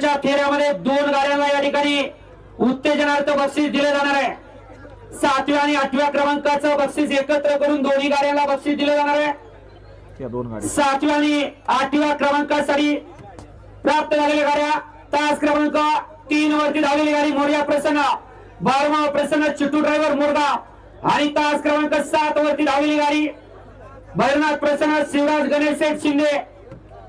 च्या फेऱ्यामध्ये दोन गाड्यांना या ठिकाणी उत्तेजनार्थ बक्षीस दिले जाणार आहे. सातव्या आणि आठव्या क्रमांकाचं बक्षीस एकत्र करून दोन्ही गाड्यांना बक्षीस दिले जाणार आहे. सातव्या आणि आठव्या क्रमांकासाठी प्राप्त झालेल्या गाड्या तास क्रमांक तीन वरती धावलेली गाडी मोर्या प्रसन्न बाळमा प्रसन्न चिट्टू ड्रायव्हर मोरगाव आणि तास क्रमांक सात वरती धावलेली गाडी भैरनाथ प्रसन्न शिवराज गणेश शेठ शिंदे.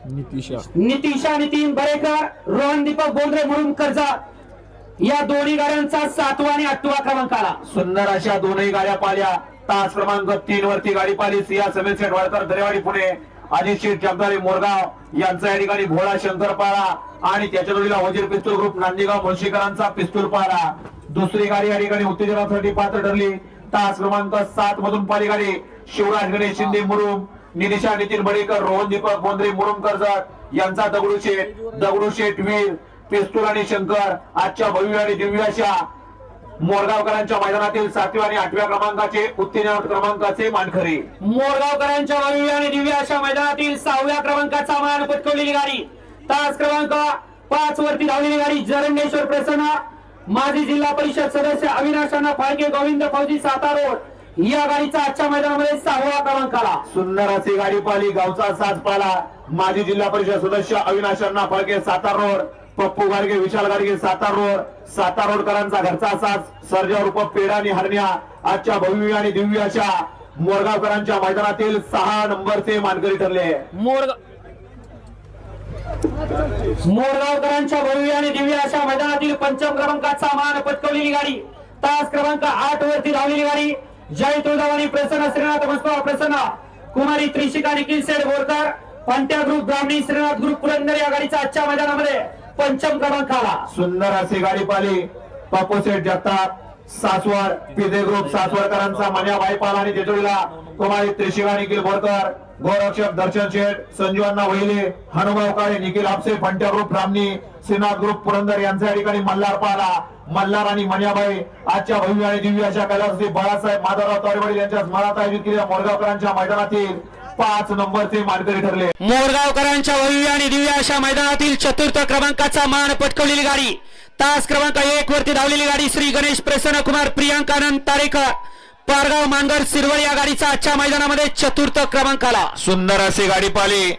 नितिशा. नितिशा नितीन बरेकर रोहन दीपक बोंद्रे म्हणून कर्जत या दोन्ही गाड्यांचा सातवा आणि आठवा क्रमांक आला सुंदर अशा दोनही गाड्या पाल्या तास क्रमांक तीन वरती गाडी पाली सिया समीर शेठ वाडकर दरेवाडी पुणे. अजित शेठ जगदाळे मोरगाव. यांचा या ठिकाणी भोळा शंकर पाळा. आणि त्याच्या जोडीला वजीर पिस्तूल ग्रुप नांदेगाव मुळशीकरांचा पिस्तूल पाळा. दुसरी गाडी या ठिकाणी उत्तेजनासाठी पात्र ठरली. तास क्रमांक सात मधून पाली गाडी. शिवराज गणेश शिंदे मुरुम निदिशा नितीन बडेकर रोहन दीपक बोंद्रे मुरुमकर कर्जत यांचा दगडूशेठ दगडूशेठ वीर पिस्तूल आणि शंकर आजच्या भव्य आणि दिव्य अशा मोरगावकरांच्या मैदानातील सातव्या आणि आठव्या क्रमांकाचे उत्तीर्ण क्रमांकाचे मानखरे मोरगावकरांच्या भव्य आणि दिव्य अशा मैदानातील सहाव्या क्रमांकाचा मान पटकवलेली गाडी. तास क्रमांक पाच वरती धावलेली गाडी जरंगेश्वर प्रसन्न. माजी जिल्हा परिषद सदस्य अविनाशांना फाळके गोविंद फौजी सातारोड या गाडीचा आजच्या मैदानामध्ये सहावा क्रमांक आला सुंदर अशी गाडी पाली गावचा साज पाला माजी जिल्हा परिषद सदस्य अविनाश अण्णा फळके सातार रोड. पप्पू गाडगे विशाल गाडगे सातार रोड. सातार रोडकरांचा घरचा साज सर्जा रूप पेडा आणि हरण्या. आजच्या भव्य आणि दिव्य अशा मोरगावकरांच्या मैदानातील सहा नंबरचे मानकरी ठरले. मोरगाव मोरगावकरांच्या भव्य आणि दिव्य अशा मैदानातील पंचम क्रमांकाचा मान पटकवलेली गाडी. तास क्रमांक आठ वरती धावलेली गाडी. जय तुळजावानी प्रसन्न श्रीनाथ मस्कोवा प्रसन्न. कुमारी त्रिशिका निखिल सेठ बोरकर पंट्या ग्रुप ब्राह्मणी श्रीनाथ ग्रुप पुरंदर या गाडीचा आजच्या मैदानामध्ये पंचम क्रमांक आला. सुंदर अशी गाडी पाली. पापोसेठ जगताप सासवड पिदे ग्रुप सासवडकरांचा मन्या बाईपाल आणि जेजुरीला कुमारी त्रिशिका निखिल बोरकर गोरक्षक दर्शन शेठ संजू अण्णा वहिले हनुभाव काळे निखिल आपसे फंट्या ग्रुप ब्राह्मणी श्रीनाथ ग्रुप पुरंदर यांच्या या ठिकाणी मल्हार पाला मल्हार आणि मन्याबाई आजच्या भव्य आणि दिव्य अशा कैलासश्री बाळासाहेब माधवराव तारेवडील यांच्या स्मरणात आयोजित केलेल्या मोरगावकरांच्या मैदानातील पाच नंबरचे मानकरी ठरले. मोरगावकरांच्या भव्य आणि दिव्य अशा मैदानातील चतुर्थ क्रमांकाचा मान पटकवलेली गाडी. तास क्रमांक एक वरती धावलेली गाडी श्री गणेश प्रसन्न कुमार प्रियांकानंद तारेकर. पारगाव मांगर सिरवळ या गाडीचा आजच्या मैदानामध्ये चतुर्थ क्रमांक आला सुंदर अशी गाडी पाली.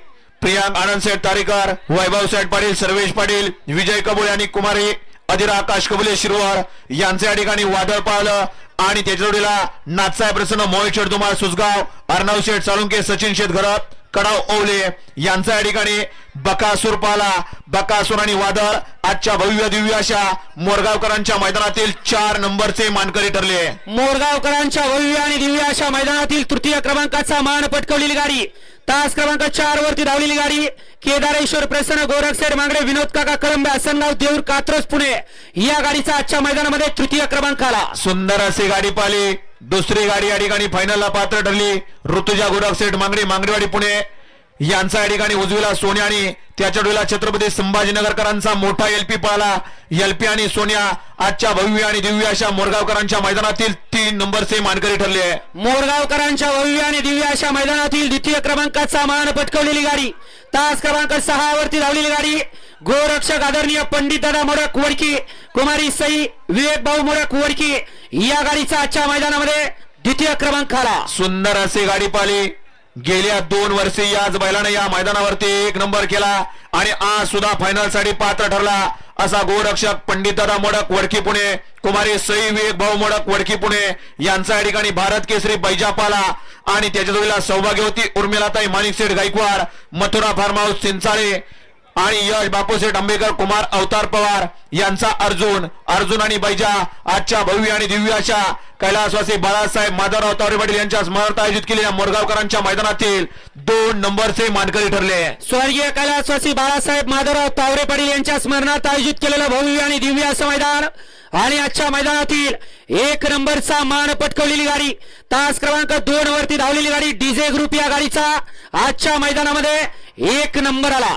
प्रियांक आनंद सेठ तारेकर वैभव सेठ पाटील सर्वेश पाटील विजय कबुळे आणि कुमारी अधिरा आकाश कबुले शिरवार यांच्या या ठिकाणी वादळ पाळलं. आणि त्याच्या जोडीला नाथसाहेब प्रसन्न मोहित शेठ तुम्हार सुसगाव अर्णव शेठ साळुंके सचिन शेठ घरत कडाव ओवले यांचा या ठिकाणी बकासूर पाला बकासूर आणि वादळ आजच्या भव्य दिव्य अशा मोरगावकरांच्या मैदानातील चार नंबरचे मानकरी ठरले. मोरगावकरांच्या भव्य आणि दिव्य अशा मैदानातील तृतीय क्रमांकाचा मान पटकवलेली गाडी तास क्रमांक चार वरती धावलेली गाडी केदारेश्वर प्रसन्न गोरखसेड मांगडे विनोद काका कळंबे आसनगाव देऊर कात्रज पुणे या गाडीचा आजच्या मैदानामध्ये तृतीय क्रमांक आला सुंदर अशी गाडी पाली दुसरी गाडी या ठिकाणी फायनलला पात्र ठरली. ऋतुजा गोडक मांगडी मांगडेवाडी पुणे. यांचा या ठिकाणी उजवीला सोन्या आणि त्याच्या डोळ्याला छत्रपती संभाजीनगरकरांचा मोठा एलपी पाला एलपी आणि सोन्या आजच्या भव्य आणि दिव्य अशा मोरगावकरांच्या मैदानातील तीन नंबरचे मानकरी ठरले मोरगावकरांच्या भव्य आणि दिव्य अशा मैदानातील द्वितीय क्रमांकाचा मान पटकवलेली गाडी. तास क्रमांक सहा वरती धावलेली गाडी. गोरक्षक आदरणीय पंडित दादा मोडक वडकी कुमारी सई विवेक भाऊ मोडक वडकी या गाडीचा आजच्या मैदानामध्ये द्वितीय क्रमांक आला. सुंदर अशी गाडी पाली गेल्या दोन वर्षी याच बैलाने या मैदानावरती एक नंबर केला आणि आज सुद्धा फायनलसाठी पात्र ठरला. असा गोरक्षक पंडितदा मोडक वडकी पुणे कुमारी सई विवेक भाऊ मोडक वडकी पुणे यांचा या ठिकाणी भारत केसरी बैजापाला आणि त्याच्या जोडीला सौभाग्यवती उर्मिलाताई माणिकशेठ गायकवाड मथुरा फार्म हाऊस चिंचाळे आणि यश बापूसेठ आंबेकर कुमार अवतार पवार यांचा अर्जुन अर्जुन आणि बैजा आजच्या भव्य आणि दिव्य अशा कैलासवासी बाळासाहेब माधवराव तावरे पाटील यांच्या स्मरणार्थ आयोजित केलेल्या मोरगावकरांच्या मैदानातील दोन नंबरचे मानकरी ठरले. स्वर्गीय कैलासवासी बाळासाहेब माधवराव तावरे पाटील यांच्या स्मरणार्थ आयोजित केलेलं भव्य आणि दिव्य असं मैदान. आणि आजच्या मैदानातील एक नंबरचा मान पटकवलेली गाडी तास क्रमांक दोन वरती धावलेली गाडी डीजे ग्रुप या गाडीचा आजच्या मैदानामध्ये एक नंबर आला.